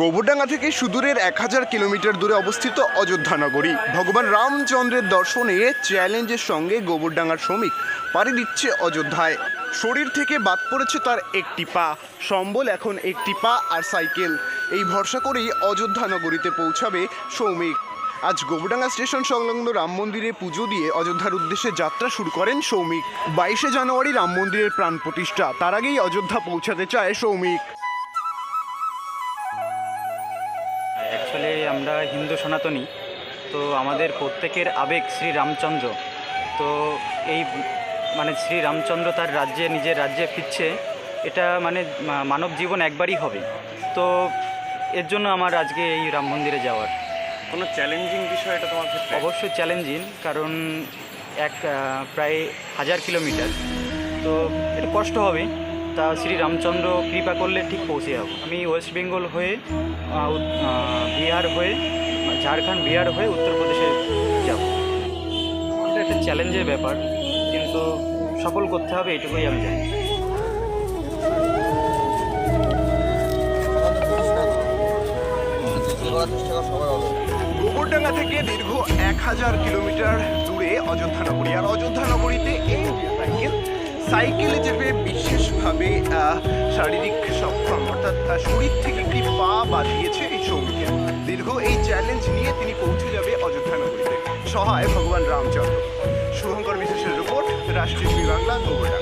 গোবরডাঙ্গা থেকে সুদূরের এক হাজার কিলোমিটার দূরে অবস্থিত অযোধ্যা নগরী। ভগবান রামচন্দ্রের দর্শনে চ্যালেঞ্জের সঙ্গে গোবরডাঙ্গার শ্রমিক পাড়ি দিচ্ছে অযোধ্যায়। শরীর থেকে বাদ পড়েছে তার একটি পা। সম্বল এখন একটি পা আর সাইকেল। এই ভরসা করেই অযোধ্যা নগরীতে পৌঁছাবে সৌমিক আজ গোবরডাঙ্গা স্টেশন সংলগ্ন রাম মন্দিরে পুজো দিয়ে অযোধ্যার উদ্দেশ্যে যাত্রা শুরু করেন সৌমিক বাইশে জানুয়ারি রাম মন্দিরের প্রাণ প্রতিষ্ঠা। তার আগেই অযোধ্যা পৌঁছাতে চায় সৌমিক অ্যাকচুয়ালি আমরা হিন্দু সনাতনী তো আমাদের প্রত্যেকের আবেগ শ্রী রামচন্দ্র। তো এই মানে শ্রী রামচন্দ্র তার রাজ্যে নিজের রাজ্যে ফিরছে এটা মানে মানব জীবন একবারই হবে। তো এর জন্য আমার আজকে এই রাম মন্দিরে যাওয়ার। কোনো চ্যালেঞ্জিং বিষয় এটা তোমার ক্ষেত্রে? অবশ্যই চ্যালেঞ্জিং কারণ এক প্রায় হাজার কিলোমিটার। তো এটা কষ্ট হবে তা শ্রী রামচন্দ্র কৃপা করলে ঠিক পৌঁছে যাব। আমি ওয়েস্ট বেঙ্গল হয়ে বিহার হয়ে, ঝাড়খণ্ড, বিহার হয়ে উত্তরপ্রদেশে যাব। এটা একটা চ্যালেঞ্জের ব্যাপার, কিন্তু সফল করতে হবে এটুকুই আমি জানি। গোবরডাঙ্গা থেকে দীর্ঘ এক হাজার কিলোমিটার দূরে অযোধ্যা নগরী আর অযোধ্যা নগরীতে এই সাইকেল চেপে বিশেষভাবে শারীরিক সক্ষম অর্থাৎ শরীর থেকে একটি পা বাঁধিয়েছে এই সৌমিকের দীর্ঘ এই চ্যালেঞ্জ নিয়ে তিনি পৌঁছে যাবে অযোধ্যা নগরীতে। সহায় ভগবান রামচন্দ্র। শুভঙ্কর বিশেষের রিপোর্ট রাষ্ট্রীয় বাংলা গোবরডাঙ্গা